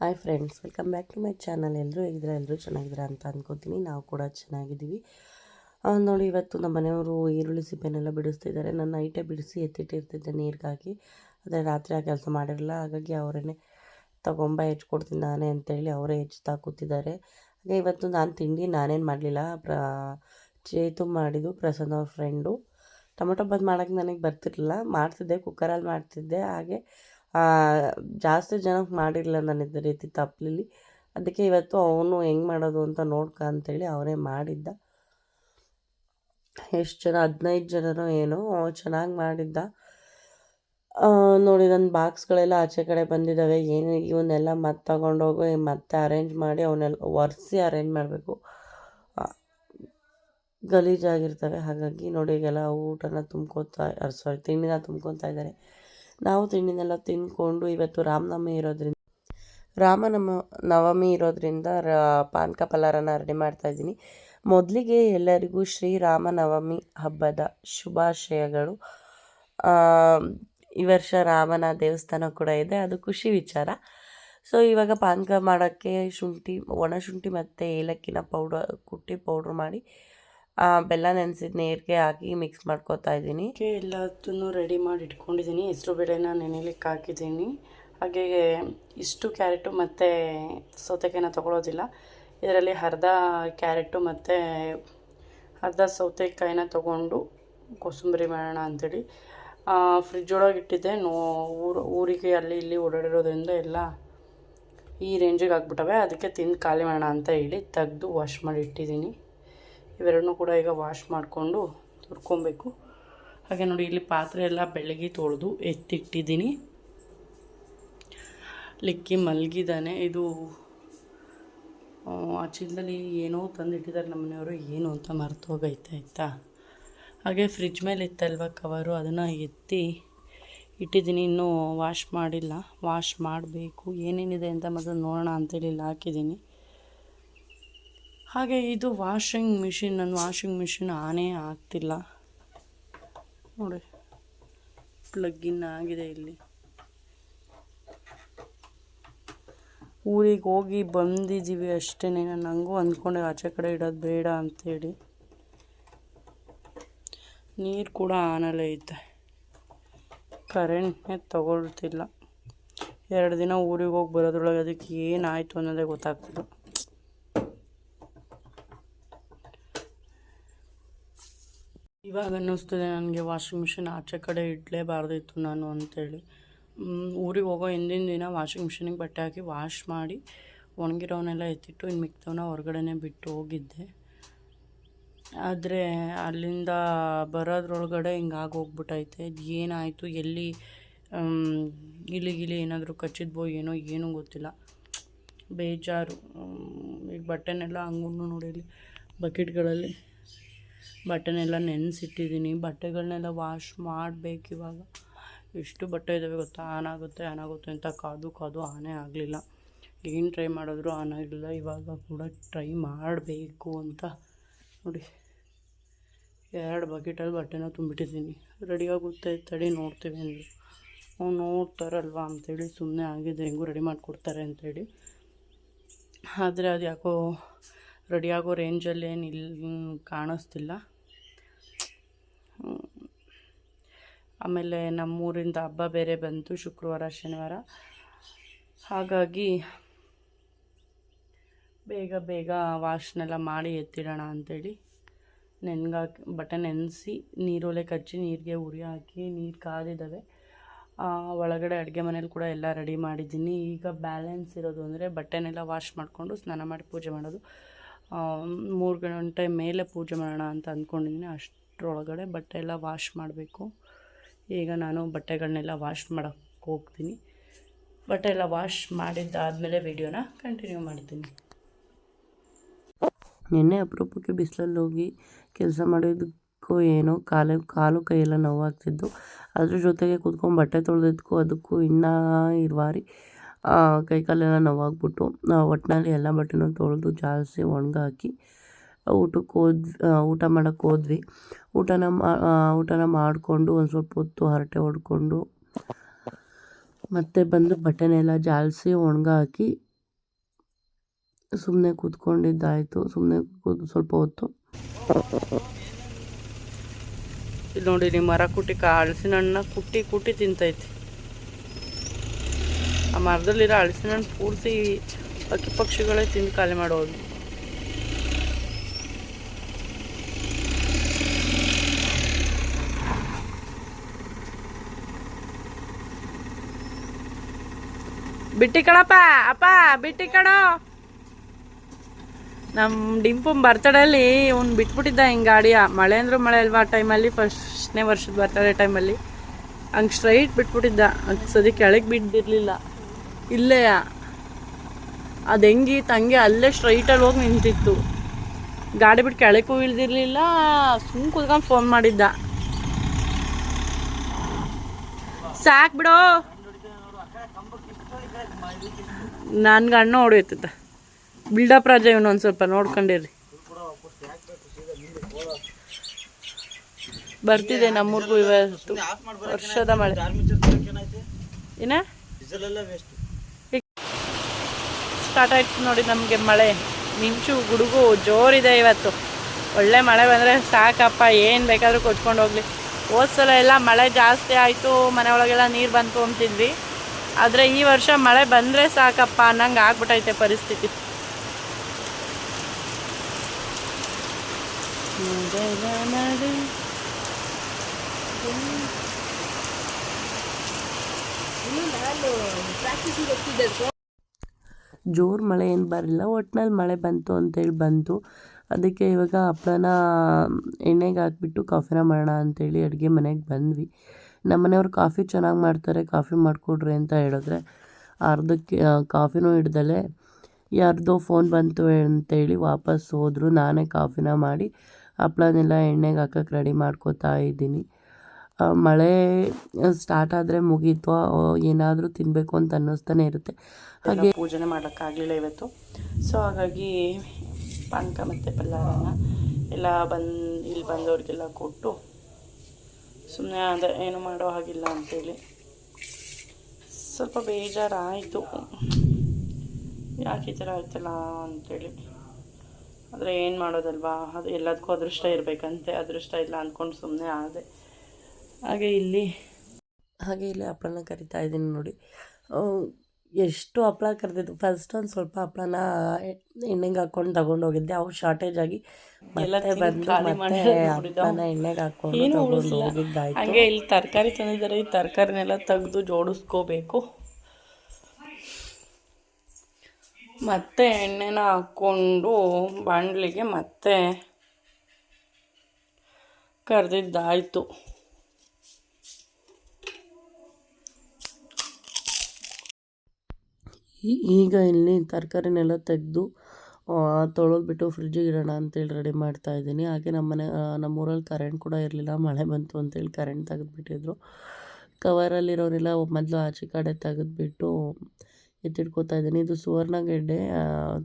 Hi friends welcome back to my channel ಎಲ್ಲರೂ ಹೇಗಿದ್ರೆ ಎಲ್ಲರೂ ಚೆನ್ನಾಗಿದ್ದೀರಾ ಅಂತ ಅಂದ್ಕೋತೀನಿ ನಾವು ಕೂಡ ಚೆನ್ನಾಗಿದ್ದೀವಿ. ನೋಡಿ, ಇವತ್ತು ನಮ್ಮ ಮನೆಯವರು ಈರುಳ್ಳಿ ಸಿಪ್ಪೆನೆಲ್ಲ ಬಿಡಿಸ್ತಿದ್ದಾರೆ ನಾನು ನೈಟೇ ಬಿಡಿಸಿ ಎತ್ತಿಟ್ಟಿರ್ತಿದ್ದೆ ನೀರಿಗಾಗಿ. ಆದರೆ ರಾತ್ರಿ ಆ ಕೆಲಸ ಮಾಡಿರಲ್ಲ. ಹಾಗಾಗಿ ಅವರೇ ತಗೊಂಬ ಹೆಚ್ಕೊಡ್ತೀನಿ ನಾನೇ ಅಂತೇಳಿ ಅವರೇ ಹೆಚ್ಚುತ್ತಾ ಕೂತಿದ್ದಾರೆ. ಹಾಗೆ ಇವತ್ತು ನಾನು ತಿಂಡಿ ನಾನೇನು ಮಾಡಲಿಲ್ಲ. ಪ್ರ, ಚೇತು ಮಾಡಿದ್ದು ಪ್ರಸನ್ನ ಅವ್ರ ಫ್ರೆಂಡು ಟೊಮೊಟೊ ಬಾತ್ ಮಾಡೋಕ್ಕೆ ನನಗೆ ಬರ್ತಿರಲಿಲ್ಲ. ಮಾಡ್ತಿದ್ದೆ ಕುಕ್ಕರಲ್ಲಿ ಮಾಡ್ತಿದ್ದೆ. ಹಾಗೆ ಜಾಸ್ತಿ ಜನಕ್ಕೆ ಮಾಡಿರಲಿಲ್ಲ ನಾನು ಇದೇ ರೀತಿ ತಪ್ಪಲಿಲ್ಲ ಅದಕ್ಕೆ ಇವತ್ತು ಅವನು ಹೆಂಗೆ ಮಾಡೋದು ಅಂತ ನೋಡ್ಕ ಅಂತೇಳಿ ಅವನೇ ಮಾಡಿದ್ದ. ಎಷ್ಟು ಜನ, ಹದಿನೈದು ಜನನೋ ಏನೋ ಚೆನ್ನಾಗಿ ಮಾಡಿದ್ದ. ನೋಡಿ ನನ್ನ ಬಾಕ್ಸ್ಗಳೆಲ್ಲ ಆಚೆ ಕಡೆ ಬಂದಿದ್ದಾವೆ ಏನು ಇವನ್ನೆಲ್ಲ ಮತ್ತೆ ತಗೊಂಡೋಗಿ ಮತ್ತೆ ಅರೇಂಜ್ ಮಾಡಿ ಅವನ್ನೆಲ್ಲ ಒರೆಸಿ ಅರೇಂಜ್ ಮಾಡಬೇಕು. ಗಲೀಜಾಗಿರ್ತವೆ. ಹಾಗಾಗಿ ನೋಡಿ ಈಗೆಲ್ಲ ಊಟನ ತುಂಬ್ಕೊತಾ ಸಾರಿ ತಿಂಡಿನ ತುಂಬ್ಕೊತಾ ಇದ್ದಾರೆ. ನಾವು ತಿಂಡಿನೆಲ್ಲ ತಿಂದ್ಕೊಂಡು ಇವತ್ತು ರಾಮನವಮಿ ಇರೋದ್ರಿಂದ ರಾಮನಮ ನವಮಿ ಇರೋದ್ರಿಂದ ರ ಪಾನಕ ಪಲಾರನ ರೆಡಿ ಮಾಡ್ತಾ ಇದ್ದೀನಿ. ಮೊದಲಿಗೆ ಎಲ್ಲರಿಗೂ ಶ್ರೀರಾಮನವಮಿ ಹಬ್ಬದ ಶುಭಾಶಯಗಳು. ಈ ವರ್ಷ ರಾಮನ ದೇವಸ್ಥಾನ ಕೂಡ ಇದೆ, ಅದು ಖುಷಿ ವಿಚಾರ. ಸೊ, ಇವಾಗ ಪಾನಕ ಮಾಡೋಕ್ಕೆ ಶುಂಠಿ, ಒಣ ಶುಂಠಿ ಮತ್ತು ಏಲಕ್ಕಿನ ಪೌಡರ್ ಕುಟ್ಟಿ ಪೌಡ್ರ್ ಮಾಡಿ ಬೆಲ್ಲ ನೆನೆಸಿದ ನೀರಿಗೆ ಹಾಕಿ ಮಿಕ್ಸ್ ಮಾಡ್ಕೊತಾ ಇದ್ದೀನಿ. ಎಲ್ಲದನ್ನು ರೆಡಿ ಮಾಡಿ ಇಟ್ಕೊಂಡಿದ್ದೀನಿ. ಹೆಸರು ಬೇಳೆನ ನೆನೆಲಿಕ್ಕೆ ಹಾಕಿದ್ದೀನಿ. ಹಾಗೆ ಇಷ್ಟು ಕ್ಯಾರೆಟು ಮತ್ತು ಸೌತೆಕಾಯಿನ ತೊಗೊಳೋದಿಲ್ಲ. ಇದರಲ್ಲಿ ಅರ್ಧ ಕ್ಯಾರೆಟು ಮತ್ತು ಅರ್ಧ ಸೌತೆಕಾಯಿನ ತೊಗೊಂಡು ಕೋಸಂಬರಿ ಮಾಡೋಣ ಅಂಥೇಳಿ. ಫ್ರಿಜ್ ಒಳಗೆ ಇಟ್ಟಿದ್ದೆ. ನೋ, ಊರು, ಊರಿಗೆ ಅಲ್ಲಿ ಇಲ್ಲಿ ಓಡಾಡಿರೋದ್ರಿಂದ ಎಲ್ಲ ಈ ರೇಂಜಿಗೆ ಆಗ್ಬಿಟ್ಟವೆ ಅದಕ್ಕೆ ತಿಂದು ಖಾಲಿ ಮಾಡೋಣ ಅಂತ ಹೇಳಿ ತೆಗೆದು ವಾಶ್ ಮಾಡಿ ಇಟ್ಟಿದ್ದೀನಿ. ಇವೆರಡನ್ನೂ ಕೂಡ ಈಗ ವಾಶ್ ಮಾಡಿಕೊಂಡು ತುರ್ಕೊಬೇಕು. ಹಾಗೆ ನೋಡಿ ಇಲ್ಲಿ ಪಾತ್ರೆ ಎಲ್ಲ ಬೆಳಗ್ಗೆ ತೊಳೆದು ಎತ್ತಿಟ್ಟಿದ್ದೀನಿ. ಲಿಕ್ಕಿ ಮಲಗಿದ್ದಾನೆ. ಇದು ಆ, ಆ ಚೀಲದಲ್ಲಿ ಏನೋ ತಂದಿಟ್ಟಿದ್ದಾರೆ ನಮ್ಮ ಮನೆಯವರು ಏನು ಅಂತ ಮರೆತು ಹೋಗೈತೆ ಆಯಿತಾ? ಹಾಗೆ ಫ್ರಿಜ್ ಮೇಲೆ ಇತ್ತಲ್ವ ಕವರು ಅದನ್ನು ಎತ್ತಿ ಇಟ್ಟಿದ್ದೀನಿ. ಇನ್ನೂ ವಾಶ್ ಮಾಡಿಲ್ಲ. ವಾಶ್ ಮಾಡಬೇಕು. ಏನೇನಿದೆ ಅಂತ ಮೊದಲು ನೋಡೋಣ ಅಂತೇಳಿ ಇಲ್ಲಿ ಹಾಕಿದ್ದೀನಿ. ಹಾಗೆ ಇದು ವಾಷಿಂಗ್ ಮಿಷಿನ್ ನನ್ನ ವಾಷಿಂಗ್ ಮಿಷಿನ್ ಆನೇ ಆಗ್ತಿಲ್ಲ. ನೋಡಿ ಪ್ಲಗ್ಗಿನ್ ಆಗಿದೆ ಇಲ್ಲಿ. ಊರಿಗೆ ಹೋಗಿ ಬಂದಿದ್ದೀವಿ ಅಷ್ಟೇ ನಾನು ಹಂಗೂ ಅಂದ್ಕೊಂಡೆ, ಆಚೆ ಕಡೆ ಇಡೋದು ಬೇಡ ಅಂಥೇಳಿ ನೀರು ಕೂಡ ಆನಲ್ಲೇ ಐತೆ. ಕರೆಂಟ್ನೇ ತಗೊಳ್ತಿಲ್ಲ. ಎರಡು ದಿನ ಊರಿಗೆ ಹೋಗಿ ಬರೋದ್ರೊಳಗೆ ಅದಕ್ಕೆ ಏನಾಯಿತು ಅನ್ನೋದೇ ಗೊತ್ತಾಗ್ತಿಲ್ಲ. ಇವಾಗ ಅನ್ನಿಸ್ತದೆ ನನಗೆ ವಾಷಿಂಗ್ ಮಿಷಿನ್ ಆಚೆ ಕಡೆ ಇಡಲೇಬಾರ್ದಿತ್ತು ನಾನು ಅಂತೇಳಿ. ಊರಿಗೆ ಹೋಗೋ ಹಿಂದಿನ ದಿನ ವಾಷಿಂಗ್ ಮಿಷಿನಿಗೆ ಬಟ್ಟೆ ಹಾಕಿ ವಾಶ್ ಮಾಡಿ ಒಣಗಿರೋನೆಲ್ಲ ಎತ್ತಿಟ್ಟು, ಇನ್ನು ಮಿಕ್ತವನ್ನ ಹೊರಗಡೆನೆ ಬಿಟ್ಟು ಹೋಗಿದ್ದೆ. ಆದರೆ ಅಲ್ಲಿಂದ ಬರೋದ್ರೊಳಗಡೆ ಹಿಂಗೆ ಆಗೋಗ್ಬಿಟ್ಟೈತೆ ಅದು ಏನಾಯಿತು, ಎಲ್ಲಿ ಇಲಿ ಗಿಲಿ ಏನಾದರೂ ಕಚ್ಚಿದ್ವೋ ಏನೋ ಏನೂ ಗೊತ್ತಿಲ್ಲ. ಬೇಜಾರು. ಈಗ ಬಟ್ಟೆನೆಲ್ಲ ಹಂಗೂ ನೋಡಿ ಬಕೆಟ್ಗಳಲ್ಲಿ ಬಟ್ಟೆನೆಲ್ಲ ನೆನೆಸಿಟ್ಟಿದ್ದೀನಿ. ಬಟ್ಟೆಗಳನ್ನೆಲ್ಲ ವಾಶ್ ಮಾಡಬೇಕು ಇವಾಗ. ಎಷ್ಟು ಬಟ್ಟೆ ಇದ್ದಾವೆ ಗೊತ್ತಾ? ಆನ್ ಆಗುತ್ತೆ ಆನ್ ಆಗುತ್ತೆ ಅಂತ ಕಾದು ಕಾದು ಆನೇ ಆಗಲಿಲ್ಲ. ಏನು ಟ್ರೈ ಮಾಡಿದ್ರು ಆನ್ ಆಗಲಿಲ್ಲ ಇವಾಗ ಕೂಡ ಟ್ರೈ ಮಾಡಬೇಕು ಅಂತ. ನೋಡಿ, ಎರಡು ಬಕೆಟಲ್ಲಿ ಬಟ್ಟೆನ ತುಂಬಿಟ್ಟಿದ್ದೀನಿ. ರೆಡಿ ಆಗುತ್ತೆ, ತಡಿ ನೋಡ್ತೀವಿ ಅಂದರು. ಅವ್ನು ನೋಡ್ತಾರಲ್ವ ಅಂಥೇಳಿ ಸುಮ್ಮನೆ ಆಗಿದೆ. ಹೆಂಗೂ ರೆಡಿ ಮಾಡಿಕೊಡ್ತಾರೆ ಅಂಥೇಳಿ ಆದರೆ ಅದು ಯಾಕೋ ರೆಡಿ ರೇಂಜಲ್ಲೇನು ಇಲ್ಲಿ ಕಾಣಿಸ್ತಿಲ್ಲ. ಆಮೇಲೆ ನಮ್ಮೂರಿಂದ ಹಬ್ಬ ಬೇರೆ ಬಂತು ಶುಕ್ರವಾರ, ಶನಿವಾರ. ಹಾಗಾಗಿ ಬೇಗ ಬೇಗ ವಾಶ್ನೆಲ್ಲ ಮಾಡಿ ಎತ್ತಿಡೋಣ ಅಂಥೇಳಿ ನೆನ್ಗಾಕಿ ಬಟ್ಟೆ ನೆನೆಸಿ ನೀರೊಲೆ ಕಚ್ಚಿ ನೀರಿಗೆ ಉರಿ ಹಾಕಿ ನೀರು ಕಾದಿದ್ದಾವೆ. ಒಳಗಡೆ ಅಡುಗೆ ಮನೇಲಿ ಕೂಡ ಎಲ್ಲ ರೆಡಿ ಮಾಡಿದ್ದೀನಿ. ಈಗ ಬ್ಯಾಲೆನ್ಸ್ ಇರೋದು ಅಂದರೆ ಬಟ್ಟೆನೆಲ್ಲ ವಾಶ್ ಮಾಡಿಕೊಂಡು ಸ್ನಾನ ಮಾಡಿ ಪೂಜೆ ಮಾಡೋದು. ಮೂರು ಗಂಟೆ ಮೇಲೆ ಪೂಜೆ ಮಾಡೋಣ ಅಂತ ಅಂದ್ಕೊಂಡಿದ್ದೀನಿ ಅಷ್ಟರೊಳಗಡೆ ಬಟ್ಟೆ ಎಲ್ಲ ವಾಶ್ ಮಾಡಬೇಕು. ಈಗ ನಾನು ಬಟ್ಟೆಗಳನ್ನೆಲ್ಲ ವಾಶ್ ಮಾಡೋಕ್ಕೆ ಹೋಗ್ತೀನಿ. ಬಟ್ಟೆ ಎಲ್ಲ ವಾಶ್ ಮಾಡಿದ್ದಾದಮೇಲೆ ವೀಡಿಯೋನ ಕಂಟಿನ್ಯೂ ಮಾಡ್ತೀನಿ. ನಿನ್ನೆ ಅಪರೂಪಕ್ಕೆ ಬಿಸಿಲಲ್ಲಿ ಹೋಗಿ ಕೆಲಸ ಮಾಡಿದ್ದಕ್ಕೂ ಏನೋ ಕಾಲು ಕಾಲು ಕೈಯೆಲ್ಲ ನೋವಾಗ್ತಿದ್ದು ಅದ್ರ ಜೊತೆಗೆ ಕೂತ್ಕೊಂಡು ಬಟ್ಟೆ ತೊಳೆದಿದ್ದಕ್ಕೂ ಅದಕ್ಕೂ ಇನ್ನೂ ಇರುವಾರಿ. ಕೈ ಕಾಲೆಲ್ಲ ನೋವಾಗ್ಬಿಟ್ಟು ಒಟ್ಟಿನಲ್ಲಿ ಎಲ್ಲ ಬಟ್ಟೆನೂ ತೊಳೆದು ಜಾಲಿಸಿ ಒಣಗಾಕಿ ಊಟಕ್ಕೆ ಹೋದ್ವಿ ಊಟ ಮಾಡೋಕ್ಕೆ ಹೋದ್ವಿ. ಊಟನ ಮಾ ಊಟನ ಮಾಡಿಕೊಂಡು ಒಂದು ಸ್ವಲ್ಪ ಹೊತ್ತು ಹರಟೆ ಹೊಡ್ಕೊಂಡು, ಮತ್ತೆ ಬಂದು ಬಟ್ಟೆನೆಲ್ಲ ಜಾಲಿಸಿ ಒಣಗಾಕಿ ಸುಮ್ಮನೆ ಕೂತ್ಕೊಂಡಿದ್ದಾಯಿತು. ಸುಮ್ಮನೆ ಕೂತ್, ಸ್ವಲ್ಪ ಹೊತ್ತು. ಇಲ್ಲಿ ನೋಡಿ ನಿಮ್ಮ ಮರ ಕುಟ್ಟಿ ಹಣ್ಣನ್ನ ಕುಟ್ಟಿ ಕುಟ್ಟಿ ತಿಂತೈತಿ. ಆ ಮರದಲ್ಲಿರೋ ಹಳಸಿನ ಪೂರ್ತಿ ಪಕ್ಷಿ ಪಕ್ಷಿಗಳೇ ತಿಂದು ಖಾಲಿ ಮಾಡೋದು. ಬಿಟ್ಟಿ ಕಣಪ್ಪ, ಅಪ್ಪ, ಬಿಟ್ಟಿ ಕಣೋ. ನಮ್ಮ ಡಿಂಪು ಬರ್ತಡೇಲಿ ಅವ್ನು ಬಿಟ್ಬಿಟ್ಟಿದ್ದ ಹಿಂಗೆ ಗಾಡಿಯ ಮಳೆ ಅಂದ್ರೂ ಮಳೆ ಅಲ್ವಾ ಆ ಟೈಮಲ್ಲಿ, ಫಸ್ಟ್ನೇ ವರ್ಷದ ಬರ್ತಡೇ ಟೈಮಲ್ಲಿ. ಹಂಗೆ ಸ್ಟ್ರೈಟ್ ಬಿಟ್ಬಿಟ್ಟಿದ್ದ. ಸದಿ ಕೆಳಗೆ ಬಿದ್ದಿರಲಿಲ್ಲ. ಇಲ್ಲೇ. ಅದು ಹೆಂಗಿತ್ತು ಹಂಗೆ ಅಲ್ಲೇ ಸ್ಟ್ರೈಟಲ್ಲಿ ಹೋಗಿ ನಿಂತಿತ್ತು. ಗಾಡಿ ಬಿಟ್ಟು ಕೆಳಕ್ಕೂ ಇಳ್ದಿರ್ಲಿಲ್ಲ ಸುಮ್ಮನೆ ಕುತ್ಕೊಂಡು ಫೋನ್ ಮಾಡಿದ್ದ. ಸಾಕು ಬಿಡು. ನನ್ಗೆ ಅಣ್ಣ ಹೊಡೆಯುತ್ತ ಬಿಲ್ಡಪ್ ರಾಜ ಇವನು ಒಂದು ಸ್ವಲ್ಪ ನೋಡ್ಕೊಂಡಿರಿ ಬರ್ತಿದೆ ನಮ್ಮೂರ್ಗೂ ಇವತ್ತು. ವರ್ಷದ ಮಳೆ. ಏನ? ಸ್ಟಾರ್ಟ್ ಆಯ್ತು ನೋಡಿ ನಮಗೆ ಮಳೆ. ಮಿಂಚು, ಗುಡುಗು, ಜೋರಿದೆ ಇವತ್ತು. ಒಳ್ಳೆ ಮಳೆ ಬಂದರೆ ಸಾಕಪ್ಪ, ಏನು ಬೇಕಾದರೂ ಕೊಚ್ಕೊಂಡು ಹೋಗಲಿ. ಹೋದ ಸಲ ಎಲ್ಲ ಮಳೆ ಜಾಸ್ತಿ ಆಯಿತು ಮನೆ ಒಳಗೆಲ್ಲ ನೀರು ಬಂತು ಅಂತಿದ್ವಿ. ಆದರೆ ಈ ವರ್ಷ ಮಳೆ ಬಂದರೆ ಸಾಕಪ್ಪ ಅನ್ನಂಗೆ ಆಗ್ಬಿಟ್ಟೈತೆ ಪರಿಸ್ಥಿತಿ. ಜೋರು ಮಳೆ ಏನು ಬರಲಿಲ್ಲ. ಒಟ್ನಲ್ಲಿ ಮಳೆ ಬಂತು ಅಂತೇಳಿ ಬಂತು. ಅದಕ್ಕೆ ಇವಾಗ ಹಪ್ಳನ ಎಣ್ಣೆಗೆ ಹಾಕ್ಬಿಟ್ಟು ಕಾಫಿನ ಮಾಡೋಣ ಅಂತೇಳಿ ಅಡುಗೆ ಮನೆಗೆ ಬಂದ್ವಿ. ನಮ್ಮ ಮನೆಯವ್ರು ಕಾಫಿ ಚೆನ್ನಾಗಿ ಮಾಡ್ತಾರೆ, ಕಾಫಿ ಮಾಡಿಕೊಡ್ರಿ ಅಂತ ಹೇಳಿದ್ರೆ ಅರ್ಧಕ್ಕೆ ಕಾಫಿನೂ ಹಿಡ್ದಲೆ ಯಾರ್ದೋ ಫೋನ್ ಬಂತು ಅಂತೇಳಿ ವಾಪಸ್ ಹೋದರು. ನಾನೇ ಕಾಫಿನ ಮಾಡಿ ಹಪ್ಳನೆಲ್ಲ ಎಣ್ಣೆಗೆ ಹಾಕಕ್ಕೆ ರೆಡಿ ಮಾಡ್ಕೋತಾ ಇದ್ದೀನಿ. ಮಳೆ ಸ್ಟಾರ್ಟ್ ಆದರೆ ಮುಗೀತು ಏನಾದರೂ ತಿನ್ನಬೇಕು ಅಂತ ಅನ್ನಿಸ್ತಾನೆ ಇರುತ್ತೆ. ಹಾಗೆ ಪೂಜೆನೆ ಮಾಡೋಕ್ಕಾಗಲಿಲ್ಲ ಇವತ್ತು. ಸೊ ಹಾಗಾಗಿ ಪಾನಕ ಮತ್ತು ಪಲ್ಲಾರನ ಎಲ್ಲ ಬಂದು ಇಲ್ಲಿ ಬಂದವ್ರಿಗೆಲ್ಲ ಕೊಟ್ಟು ಸುಮ್ಮನೆ ಅಂದರೆ ಏನು ಮಾಡೋ ಹಾಗಿಲ್ಲ ಅಂತೇಳಿ. ಸ್ವಲ್ಪ ಬೇಜಾರಾಯಿತು. ಯಾಕೆ ಈ ಥರ ಆಯ್ತಲ್ಲ ಅಂತೇಳಿ. ಆದರೆ ಏನು ಮಾಡೋದಲ್ವಾ? ಅದು ಎಲ್ಲದಕ್ಕೂ ಅದೃಷ್ಟ ಇರಬೇಕಂತೆ. ಅದೃಷ್ಟ ಇಲ್ಲ ಅಂದ್ಕೊಂಡು ಸುಮ್ಮನೆ ಆದೆ. ಹಾಗೆ ಇಲ್ಲಿ ಹಾಗೆ ಇಲ್ಲಿ ಹಪ್ಪಳನ ಕರಿತಾ ಇದ್ದೀನಿ ನೋಡಿ. ಎಷ್ಟು ಹಪ್ಪಳ ಕರೆದಿದ್ದು? ಫಸ್ಟ್ ಒಂದು ಸ್ವಲ್ಪ ಹಪ್ಪಳನ ಎಣ್ಣೆಗೆ ಹಾಕೊಂಡು ತಗೊಂಡು ಹೋಗಿದ್ದೆ. ಅವು ಶಾರ್ಟೇಜ್ ಆಗಿ ಮತ್ತೆ ಬಂದು ಮತ್ತೆ ಹಪ್ಪಳನ ಎಣ್ಣೆಗೆ ಉಳಿಸಿಲ್ಲ ಹೋಗಿದ್ದಾಯ್ತು. ಹಂಗೆ ಇಲ್ಲಿ ತರಕಾರಿ ತಂದಿದ್ದಾರೆ. ಈ ತರಕಾರಿನೆಲ್ಲ ತೆಗೆದು ಜೋಡಿಸ್ಕೋಬೇಕು. ಮತ್ತೆ ಎಣ್ಣೆನ ಹಾಕ್ಕೊಂಡು ಬಾಣಲಿಗೆ ಮತ್ತೆ ಕರೆದಿದ್ದಾಯಿತು. ಈಗ ಇಲ್ಲಿ ತರಕಾರಿನೆಲ್ಲ ತೆಗೆದು ತೊಳೆದ್ಬಿಟ್ಟು ಫ್ರಿಡ್ಜಿಗೆ ಇಡೋಣ ಅಂತೇಳಿ ರೆಡಿ ಮಾಡ್ತಾ ಇದ್ದೀನಿ. ಹಾಗೆ ನಮ್ಮನೆ ನಮ್ಮೂರಲ್ಲಿ ಕರೆಂಟ್ ಕೂಡ ಇರಲಿಲ್ಲ, ಮಳೆ ಬಂತು ಅಂತೇಳಿ ಕರೆಂಟ್ ತೆಗೆದುಬಿಟ್ಟಿದ್ರು. ಕವರಲ್ಲಿರೋರೆಲ್ಲ ಮೊದಲು ಆಚೆ ಕಡೆ ತೆಗೆದುಬಿಟ್ಟು ಎತ್ತಿಟ್ಕೋತಾ ಇದ್ದೀನಿ. ಇದು ಸುವರ್ಣಗೆಡ್ಡೆ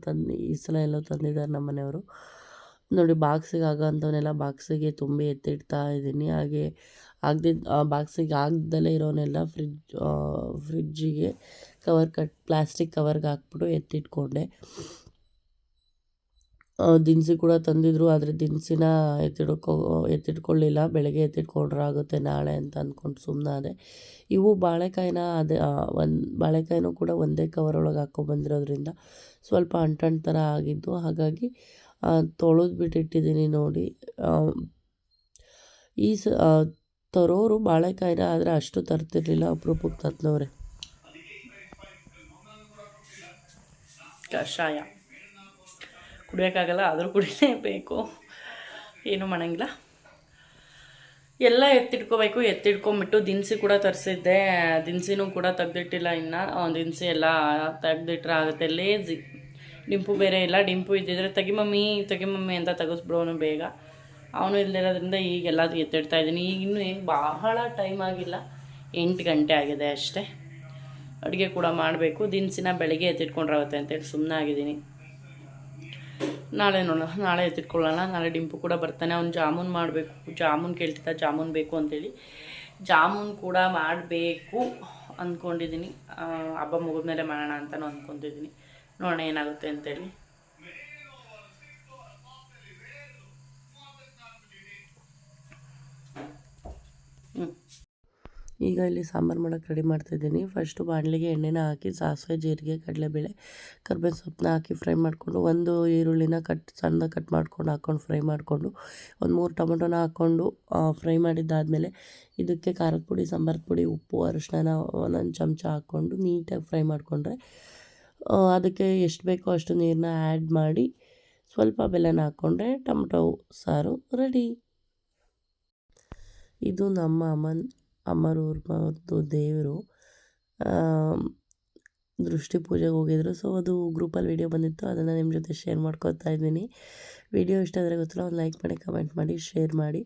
ತಂದು, ಈ ಸಲ ಎಲ್ಲೋ ತಂದಿದ್ದಾರೆ ನಮ್ಮ ಮನೆಯವರು. ನೋಡಿ ಬಾಕ್ಸಿಗೆ ಆಗೋಂಥವನ್ನೆಲ್ಲ ಬಾಕ್ಸಿಗೆ ತುಂಬಿ ಎತ್ತಿಡ್ತಾ ಇದ್ದೀನಿ. ಹಾಗೆ ಆಗದಿದ್ದ ಬಾಕ್ಸಿಗೆ ಆಗ್ದಲೇ ಇರೋನೆಲ್ಲ ಫ್ರಿಜ್ ಫ್ರಿಜ್ಜಿಗೆ ಕವರ್ ಕಟ್, ಪ್ಲಾಸ್ಟಿಕ್ ಕವರ್ಗೆ ಹಾಕ್ಬಿಟ್ಟು ಎತ್ತಿಟ್ಕೊಂಡೆ. ದಿನಸಿ ಕೂಡ ತಂದಿದ್ರು, ಆದರೆ ದಿನಸಿನ ಎತ್ತಿಡ್ಕೊ, ಎತ್ತಿಟ್ಕೊಳ್ಳಿಲ್ಲ. ಬೆಳಗ್ಗೆ ಎತ್ತಿಟ್ಕೊಂಡ್ರೆ ಆಗುತ್ತೆ ನಾಳೆ ಅಂತ ಅಂದ್ಕೊಂಡು ಸುಮ್ಮನಾದೆ ಇವು ಬಾಳೆಕಾಯಿನ ಅದೇ ಒಂದು, ಬಾಳೆಕಾಯಿನೂ ಕೂಡ ಒಂದೇ ಕವರ್ ಒಳಗೆ ಹಾಕ್ಕೊಂಬಂದಿರೋದ್ರಿಂದ ಸ್ವಲ್ಪ ಅಂಟಣ್ ಥರ ಆಗಿದ್ದು. ಹಾಗಾಗಿ ತೊಳೆದು ಬಿಟ್ಟಿಟ್ಟಿದ್ದೀನಿ ನೋಡಿ. ಈ ಸ ತರೋರು ಬಾಳೆಕಾಯಿನ ಆದರೆ ಅಷ್ಟು ತರ್ತಿರ್ಲಿಲ್ಲ ಅಪರೂಪಕ್ಕೆ ತಂದವ್ರೆ ಕಷಾಯ. ಕುಡಿಯೋಕ್ಕಾಗಲ್ಲ, ಆದರೂ ಕುಡಿಲೇಬೇಕು. ಏನು ಮಾಡಂಗಿಲ್ಲ ಎಲ್ಲ ಎತ್ತಿಟ್ಕೋಬೇಕು, ಎತ್ತಿಟ್ಕೊಂಬಿಟ್ಟು ದಿನಸಿ ಕೂಡ ತರಿಸಿದ್ದೆ. ದಿನಸಿನೂ ಕೂಡ ತೆಗ್ದಿಟ್ಟಿಲ್ಲ ಇನ್ನು. ದಿನಸಿ ಎಲ್ಲ ತೆಗ್ದಿಟ್ರೆ ಆಗುತ್ತೆ. ಲೇಜಿ. ಡಿಂಪು ಬೇರೆ ಇಲ್ಲ. ಡಿಂಪು ಇದ್ದಿದ್ರೆ ತೆಗಿ ಮಮ್ಮಿ ತೆಗಿ ಮಮ್ಮಿ ಅಂತ ತೆಗೆಸ್ಬಿಡೋನು ಬೇಗ. ಅವನು ಇಲ್ದಿರೋದ್ರಿಂದ ಈಗೆಲ್ಲ ಎತ್ತಿಡ್ತಾ ಇದ್ದೀನಿ. ಈಗ ಇನ್ನೂ ಬಹಳ ಟೈಮ್ ಆಗಿಲ್ಲ. ಎಂಟು ಗಂಟೆ ಆಗಿದೆ ಅಷ್ಟೇ. ಅಡುಗೆ ಕೂಡ ಮಾಡಬೇಕು. ದಿನಸಿನ ಬೆಳಗ್ಗೆ ಎತ್ತಿಟ್ಕೊಂಡ್ರಾಗುತ್ತೆ ಅಂತೇಳಿ ಸುಮ್ಮನೆ ಆಗಿದ್ದೀನಿ ನಾಳೆ ನೋಡೋಣ, ನಾಳೆ ಎತ್ತಿಟ್ಕೊಳ್ಳೋಣ. ನಾಳೆ ಡಿಂಪು ಕೂಡ ಬರ್ತಾನೆ. ಅವ್ನು ಜಾಮೂನ್ ಮಾಡಬೇಕು. ಜಾಮೂನ್ ಕೇಳ್ತಿದ್ದ, ಜಾಮೂನ್ ಬೇಕು ಅಂತೇಳಿ. ಜಾಮೂನ್ ಕೂಡ ಮಾಡಬೇಕು ಅಂದ್ಕೊಂಡಿದ್ದೀನಿ ಹಬ್ಬ ಮುಗಿದ ಮೇಲೆ ಮಾಡೋಣ ಅಂತಲೂ ಅಂದ್ಕೊತಿದ್ದೀನಿ ನೋಡೋಣ ಏನಾಗುತ್ತೆ ಅಂತೇಳಿ. ಈಗ ಇಲ್ಲಿ ಸಾಂಬಾರು ಮಾಡೋಕ್ಕೆ ರೆಡಿ ಮಾಡ್ತಾಯಿದ್ದೀನಿ ಫಸ್ಟು ಬಾಣಲಿಗೆ ಎಣ್ಣೆನ ಹಾಕಿ, ಸಾಸಿವೆ, ಜೀರಿಗೆ, ಕಡಲೆಬೇಳೆ ಕರ್ಬೇವು ಸೊಪ್ಪನ್ನ ಹಾಕಿ ಫ್ರೈ ಮಾಡಿಕೊಂಡು, ಒಂದು ಈರುಳ್ಳಿನ ಕಟ್ ಸಣ್ಣದಾಗಿ ಕಟ್ ಮಾಡ್ಕೊಂಡು ಹಾಕ್ಕೊಂಡು ಫ್ರೈ ಮಾಡಿಕೊಂಡು, ಒಂದು ಮೂರು ಟೊಮೊಟೊನ ಹಾಕ್ಕೊಂಡು ಫ್ರೈ ಮಾಡಿದ್ದಾದಮೇಲೆ ಇದಕ್ಕೆ ಖಾರದ ಪುಡಿ, ಸಾಂಬಾರು ಪುಡಿ, ಉಪ್ಪು ಅರಿಶಿನ ಒಂದೊಂದು ಚಮಚ ಹಾಕ್ಕೊಂಡು ನೀಟಾಗಿ ಫ್ರೈ ಮಾಡಿಕೊಂಡ್ರೆ ಅದಕ್ಕೆ ಎಷ್ಟು ಬೇಕೋ ಅಷ್ಟು ನೀರನ್ನ ಆ್ಯಡ್ ಮಾಡಿ, ಸ್ವಲ್ಪ ಬೆಲ್ಲನ ಹಾಕ್ಕೊಂಡ್ರೆ ಟೊಮೊಟೊ ಸಾರು ರೆಡಿ ಇದು ನಮ್ಮ ಅಮ್ಮನ ಅಮ್ಮರವ್ರದ್ದು ದೇವರು ದೃಷ್ಟಿ ಪೂಜೆಗೆ ಹೋಗಿದ್ರು. ಸೊ ಅದು ಗ್ರೂಪಲ್ಲಿ ವೀಡಿಯೋ ಬಂದಿತ್ತು. ಅದನ್ನು ನಿಮ್ಮ ಜೊತೆ ಶೇರ್ ಮಾಡ್ಕೊತಾ ಇದ್ದೀನಿ. ವಿಡಿಯೋ ಇಷ್ಟ ಆದರೆ ಗೊತ್ತಿಲ್ಲ, ಒಂದು ಲೈಕ್ ಮಾಡಿ ಕಮೆಂಟ್ ಮಾಡಿ ಶೇರ್ ಮಾಡಿ.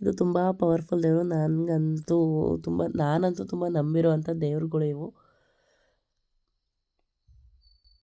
ಇದು ತುಂಬ ಪವರ್ಫುಲ್ ದೇವರು. ನನಗಂತೂ ತುಂಬ, ನಾನಂತೂ ತುಂಬ ನಂಬಿರೋ ಅಂಥ ಇವು.